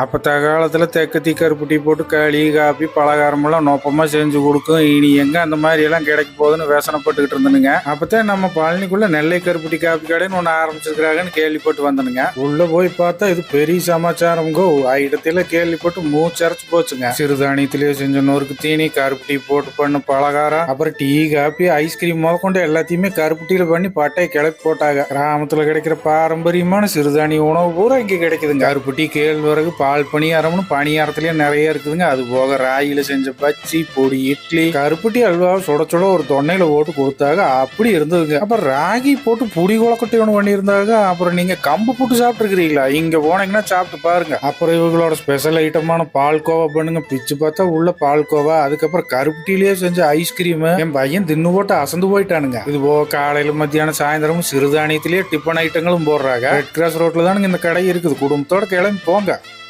அப்பத்த காலத்தில் தெக்கத்தி கருப்பட்டி போட்டு களி காப்பி பலகாரமெல்லாம் நோப்பமாக செஞ்சு கொடுக்கும். இனி எங்கே அந்த மாதிரி எல்லாம் கிடைக்க போகுதுன்னு வேசனப்பட்டுக்கிட்டு இருந்தனுங்க. அப்பதான் நம்ம பழனிக்குள்ள நெல்லை கருப்பட்டி காப்பி கடைன்னு ஒன்று ஆரம்பிச்சிருக்கிறாங்கன்னு கேள்விப்பட்டு வந்தனுங்க. உள்ள போய் பார்த்தா இது பெரிய சமாச்சாரம்கோ இடத்துல கேள்விப்பட்டு மூச்சரைச்சு போச்சுங்க. சிறுதானியத்திலேயே செஞ்ச நொறுக்கு தீனி கருப்பட்டி போட்டு பண்ண பலகாரம் அப்புறம் டீ காப்பி ஐஸ்கிரீம் முதற்கொண்டு எல்லாத்தையுமே கருப்பட்டியில் பண்ணி பட்டையை கிளப்பி போட்டாங்க. கிராமத்தில் கிடைக்கிற பாரம்பரியமான சிறுதானிய உணவு பூரா இங்கே கிடைக்குதுங்க. கருப்பட்டி கேழ்வரகு பால் பணியாரம்னு பணியாரத்துலயே நிறைய இருக்குதுங்க. அது போக ராயில செஞ்ச பச்சி பொடி இட்லி கருப்பட்டி அல்வா சுட சுட ஒரு தொன்னையில போட்டு கொடுத்தாங்க அப்படி இருந்ததுங்க. அப்புறம் ராகி போட்டு புடி குளக்கட்டை ஒன்று பண்ணியிருந்தாங்க. அப்புறம் நீங்க கம்பு போட்டு சாப்பிட்டுருக்கிறீங்களா? இங்க போனீங்கன்னா சாப்பிட்டு பாருங்க. அப்புறம் இவங்களோட ஸ்பெஷல் ஐட்டமான பால்கோவா பண்ணுங்க. பிச்சு பார்த்தா உள்ள பால்கோவா அதுக்கப்புறம் கருப்பட்டிலேயே செஞ்ச ஐஸ்கிரீம் என் பையன் தின்னு போட்டு அசந்து போயிட்டானுங்க. இது போக காலையில மத்தியானம் சாயந்தரமும் சிறுதானியத்திலேயே டிஃபன் ஐட்டங்களும் போடுறாங்க. ரெட் கிராஸ் ரோட்ல தானுங்க இந்த கடை இருக்குது. குடும்பத்தோட கிளம்பி போங்க.